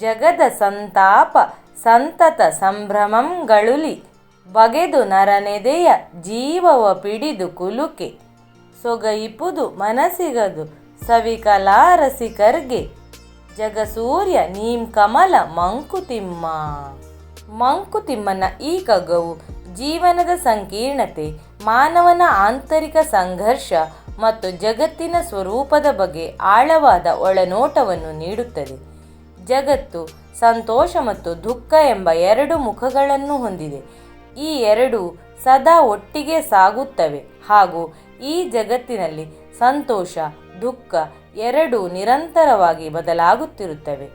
ಜಗದ ಸಂತಾಪ, ಸಂತತ ಸಂಭ್ರಮಂಗಳುಲಿ ಬಗೆದು ನರನೆದೆಯ ಜೀವವ ಪಿಡಿದು ಕುಲುಕೆ ಸೊಗೈಪುದು ಮನಸಿಗದು ಸವಿಕಲಾರಸಿಕರ್ಗೆ ಜಗಸೂರ್ಯ ನೀಂ ಕಮಲ ಮಂಕುತಿಮ್ಮ. ಮಂಕುತಿಮ್ಮನ ಈ ಕಗವು ಜೀವನದ ಸಂಕೀರ್ಣತೆ, ಮಾನವನ ಆಂತರಿಕ ಸಂಘರ್ಷ ಮತ್ತು ಜಗತ್ತಿನ ಸ್ವರೂಪದ ಬಗ್ಗೆ ಆಳವಾದ ಒಳನೋಟವನ್ನು ನೀಡುತ್ತದೆ. ಜಗತ್ತು, ಸಂತೋಷ ಮತ್ತು ದುಃಖ ಎಂಬ ಎರಡು ಮುಖಗಳನ್ನು ಹೊಂದಿದೆ. ಈ ಎರಡು ಸದಾ ಒಟ್ಟಿಗೆ ಸಾಗುತ್ತವೆ. ಹಾಗೂ ಈ ಜಗತ್ತಿನಲ್ಲಿ ಸಂತೋಷ, ದುಃಖ ಎರಡೂ ನಿರಂತರವಾಗಿ ಬದಲಾಗುತ್ತಿರುತ್ತವೆ.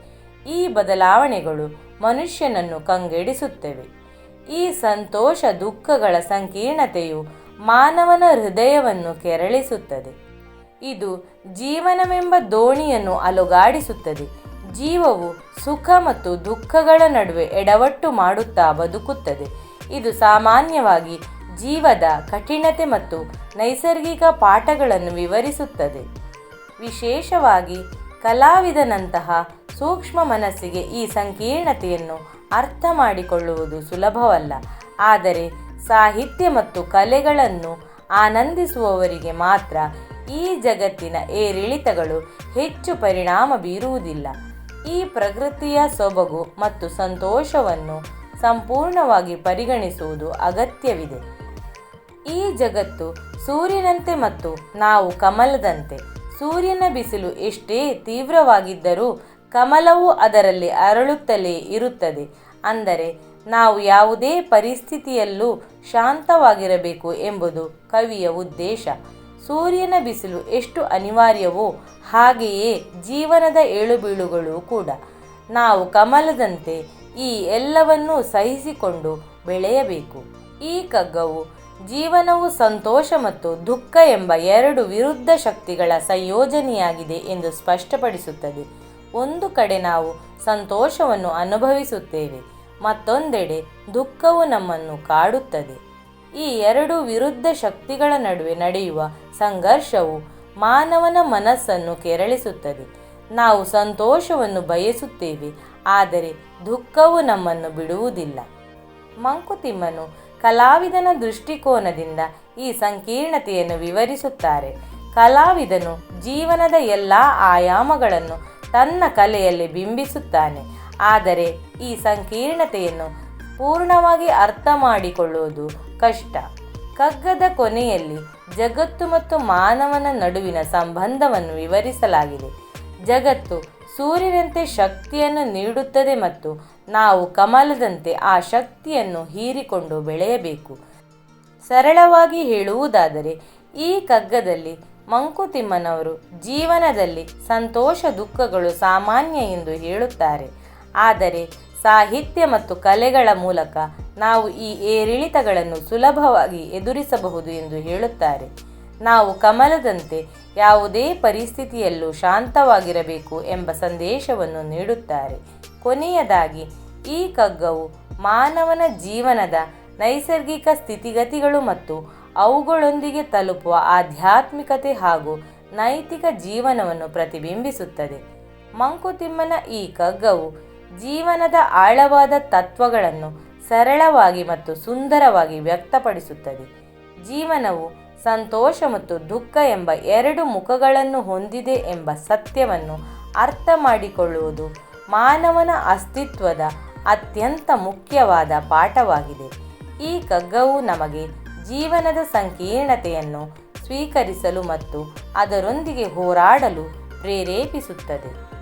ಈ ಬದಲಾವಣೆಗಳು ಮನುಷ್ಯನನ್ನು ಕಂಗೆಡಿಸುತ್ತವೆ. ಈ ಸಂತೋಷ, ದುಃಖಗಳ ಸಂಕೀರ್ಣತೆಯು ಮಾನವನ ಹೃದಯವನ್ನು ಕೆರಳಿಸುತ್ತದೆ. ಇದು ಜೀವನವೆಂಬ ದೋಣಿಯನ್ನು ಅಲುಗಾಡಿಸುತ್ತದೆ. ಜೀವವು ಸುಖ ಮತ್ತು ದುಃಖಗಳ ನಡುವೆ ಎಡವಟ್ಟು ಮಾಡುತ್ತಾ ಬದುಕುತ್ತದೆ. ಇದು ಸಾಮಾನ್ಯವಾಗಿ ಜೀವದ ಕಠಿಣತೆ ಮತ್ತು ನೈಸರ್ಗಿಕ ಪಾಠಗಳನ್ನು ವಿವರಿಸುತ್ತದೆ. ವಿಶೇಷವಾಗಿ ಕಲಾವಿದನಂತಹ ಸೂಕ್ಷ್ಮ ಮನಸ್ಸಿಗೆ ಈ ಸಂಕೀರ್ಣತೆಯನ್ನು ಅರ್ಥ ಮಾಡಿಕೊಳ್ಳುವುದು ಸುಲಭವಲ್ಲ. ಆದರೆ ಸಾಹಿತ್ಯ ಮತ್ತು ಕಲೆಗಳನ್ನು ಆನಂದಿಸುವವರಿಗೆ ಮಾತ್ರ ಈ ಜಗತ್ತಿನ ಏರಿಳಿತಗಳು ಹೆಚ್ಚು ಪರಿಣಾಮ ಬೀರುವುದಿಲ್ಲ. ಈ ಪ್ರಕೃತಿಯ ಸೊಬಗು ಮತ್ತು ಸಂತೋಷವನ್ನು ಸಂಪೂರ್ಣವಾಗಿ ಪರಿಗಣಿಸುವುದು ಅಗತ್ಯವಿದೆ. ಈ ಜಗತ್ತು ಸೂರ್ಯನಂತೆ ಮತ್ತು ನಾವು ಕಮಲದಂತೆ. ಸೂರ್ಯನ ಬಿಸಿಲು ಎಷ್ಟೇ ತೀವ್ರವಾಗಿದ್ದರೂ ಕಮಲವು ಅದರಲ್ಲಿ ಅರಳುತ್ತಲೇ ಇರುತ್ತದೆ. ಅಂದರೆ ನಾವು ಯಾವುದೇ ಪರಿಸ್ಥಿತಿಯಲ್ಲೂ ಶಾಂತವಾಗಿರಬೇಕು ಎಂಬುದು ಕವಿಯ ಉದ್ದೇಶ. ಸೂರ್ಯನ ಬಿಸಿಲು ಎಷ್ಟು ಅನಿವಾರ್ಯವೋ ಹಾಗೆಯೇ ಜೀವನದ ಏಳುಬೀಳುಗಳು ಕೂಡ. ನಾವು ಕಮಲದಂತೆ ಈ ಎಲ್ಲವನ್ನೂ ಸಹಿಸಿಕೊಂಡು ಬೆಳೆಯಬೇಕು. ಈ ಕಗ್ಗವು ಜೀವನವು ಸಂತೋಷ ಮತ್ತು ದುಃಖ ಎಂಬ ಎರಡು ವಿರುದ್ಧ ಶಕ್ತಿಗಳ ಸಂಯೋಜನೆಯಾಗಿದೆ ಎಂದು ಸ್ಪಷ್ಟಪಡಿಸುತ್ತದೆ. ಒಂದು ಕಡೆ ನಾವು ಸಂತೋಷವನ್ನು ಅನುಭವಿಸುತ್ತೇವೆ, ಮತ್ತೊಂದೆಡೆ ದುಃಖವು ನಮ್ಮನ್ನು ಕಾಡುತ್ತದೆ. ಈ ಎರಡು ವಿರುದ್ಧ ಶಕ್ತಿಗಳ ನಡುವೆ ನಡೆಯುವ ಸಂಘರ್ಷವು ಮಾನವನ ಮನಸ್ಸನ್ನು ಕೆರಳಿಸುತ್ತದೆ. ನಾವು ಸಂತೋಷವನ್ನು ಬಯಸುತ್ತೇವೆ, ಆದರೆ ದುಃಖವು ನಮ್ಮನ್ನು ಬಿಡುವುದಿಲ್ಲ. ಮಂಕುತಿಮ್ಮನು ಕಲಾವಿದನ ದೃಷ್ಟಿಕೋನದಿಂದ ಈ ಸಂಕೀರ್ಣತೆಯನ್ನು ವಿವರಿಸುತ್ತಾರೆ. ಕಲಾವಿದನು ಜೀವನದ ಎಲ್ಲ ಆಯಾಮಗಳನ್ನು ತನ್ನ ಕಲೆಯಲ್ಲಿ ಬಿಂಬಿಸುತ್ತಾನೆ, ಆದರೆ ಈ ಸಂಕೀರ್ಣತೆಯನ್ನು ಪೂರ್ಣವಾಗಿ ಅರ್ಥ ಮಾಡಿಕೊಳ್ಳುವುದು ಕಷ್ಟ. ಕಗ್ಗದ ಕೊನೆಯಲ್ಲಿ ಜಗತ್ತು ಮತ್ತು ಮಾನವನ ನಡುವಿನ ಸಂಬಂಧವನ್ನು ವಿವರಿಸಲಾಗಿದೆ. ಜಗತ್ತು ಸೂರ್ಯನಂತೆ ಶಕ್ತಿಯನ್ನು ನೀಡುತ್ತದೆ ಮತ್ತು ನಾವು ಕಮಲದಂತೆ ಆ ಶಕ್ತಿಯನ್ನು ಹೀರಿಕೊಂಡು ಬೆಳೆಯಬೇಕು. ಸರಳವಾಗಿ ಹೇಳುವುದಾದರೆ, ಈ ಕಗ್ಗದಲ್ಲಿ ಮಂಕುತಿಮ್ಮನವರು ಜೀವನದಲ್ಲಿ ಸಂತೋಷ ದುಃಖಗಳು ಸಾಮಾನ್ಯ ಎಂದು ಹೇಳುತ್ತಾರೆ. ಆದರೆ ಸಾಹಿತ್ಯ ಮತ್ತು ಕಲೆಗಳ ಮೂಲಕ ನಾವು ಈ ಏರಿಳಿತಗಳನ್ನು ಸುಲಭವಾಗಿ ಎದುರಿಸಬಹುದು ಎಂದು ಹೇಳುತ್ತಾರೆ. ನಾವು ಕಮಲದಂತೆ ಯಾವುದೇ ಪರಿಸ್ಥಿತಿಯಲ್ಲೂ ಶಾಂತವಾಗಿರಬೇಕು ಎಂಬ ಸಂದೇಶವನ್ನು ನೀಡುತ್ತಾರೆ. ಕೊನೆಯದಾಗಿ, ಈ ಕಗ್ಗವು ಮಾನವನ ಜೀವನದ ನೈಸರ್ಗಿಕ ಸ್ಥಿತಿಗತಿಗಳು ಮತ್ತು ಅವುಗಳೊಂದಿಗೆ ತಲುಪುವ ಆಧ್ಯಾತ್ಮಿಕತೆ ಹಾಗೂ ನೈತಿಕ ಜೀವನವನ್ನು ಪ್ರತಿಬಿಂಬಿಸುತ್ತದೆ. ಮಂಕುತಿಮ್ಮನ ಈ ಕಗ್ಗವು ಜೀವನದ ಆಳವಾದ ತತ್ವಗಳನ್ನು ಸರಳವಾಗಿ ಮತ್ತು ಸುಂದರವಾಗಿ ವ್ಯಕ್ತಪಡಿಸುತ್ತದೆ. ಜೀವನವು ಸಂತೋಷ ಮತ್ತು ದುಃಖ ಎಂಬ ಎರಡು ಮುಖಗಳನ್ನು ಹೊಂದಿದೆ ಎಂಬ ಸತ್ಯವನ್ನು ಅರ್ಥ ಮಾಡಿಕೊಳ್ಳುವುದು ಮಾನವನ ಅಸ್ತಿತ್ವದ ಅತ್ಯಂತ ಮುಖ್ಯವಾದ ಪಾಠವಾಗಿದೆ. ಈ ಕಗ್ಗವು ನಮಗೆ ಜೀವನದ ಸಂಕೀರ್ಣತೆಯನ್ನು ಸ್ವೀಕರಿಸಲು ಮತ್ತು ಅದರೊಂದಿಗೆ ಹೋರಾಡಲು ಪ್ರೇರೇಪಿಸುತ್ತದೆ.